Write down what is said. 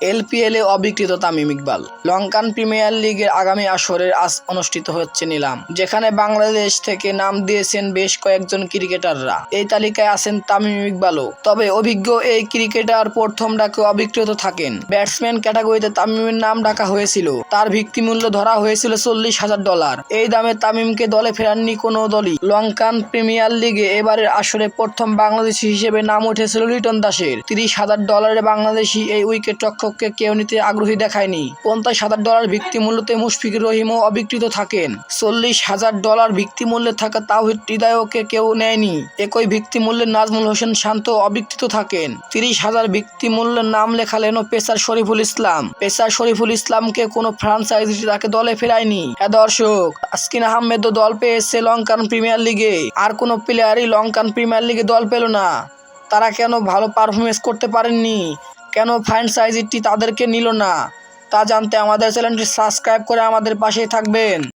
LPL এ অবিকৃত Tamim Iqbal. Lankan premier লিগের আগামী আসরের আজ অনুষ্ঠিত হচ্ছে নিলাম, যেখানে বাংলাদেশ থেকে নাম দিয়েছেন বেশ কয়েকজন ক্রিকেটাররা। এই তালিকায় আছেন তামিম ইকবালও। তবে অভিজ্ঞ এই ক্রিকেটার প্রথম ডাকে অবিকৃত থাকেন। ব্যাটসম্যান ক্যাটাগরিতে তামিমের নাম ডাকা হয়েছিল। তার ভিত্তিমূল্য ধরা হয়েছিল চল্লিশ হাজার ডলার। এই দামে তামিমকে দলে ফেরাননি কোনো দলই। লঙ্কান প্রিমিয়ার লিগে এবারের আসরে প্রথম বাংলাদেশি হিসেবে নাম উঠেছিল লিটন দাসের। তিরিশ হাজার ডলারে বাংলাদেশি এই উইকেট রক্ষককে কেউ নিতে আগ্রহী দেখায়নি। পঞ্চাশ হাজার ডলার ভিত্তি ভিত্তিমূল্যতে মুশফিকুর রহিমও অবিকৃত থাকেন। চল্লিশ হাজার ডলার ভিত্তিমূল্যে থাকা তাওহিদ হৃদয়কে কেউ নেয়নি। একই ভিত্তি ভিত্তিমূল্যে নাজমুল হোসেন শান্ত অবিকৃত থাকেন। তিরিশ হাজার ভিত্তিমূল্যের নাম লেখালেন পেসার শরীফুল ইসলাম। পেসার শরীফুল ইসলামকে কোনো ফ্রাঞ্চাইজি তাকে দলে ফেরায়নি। হ্যাঁ দর্শক, আসকিন আহমেদও দল পেয়েছে লঙ্কান প্রিমিয়ার লিগে। আর কোনো প্লেয়ারই লঙ্কান প্রিমিয়ার লিগে দল পেল না। তারা কেন ভালো পারফরমেন্স করতে পারেননি? কেন ফ্র্যাঞ্চাইজিটি তাদেরকে নিল না? তা জানতে আমাদের চ্যানেলটি সাবস্ক্রাইব করে আমাদের পাশেই থাকবেন।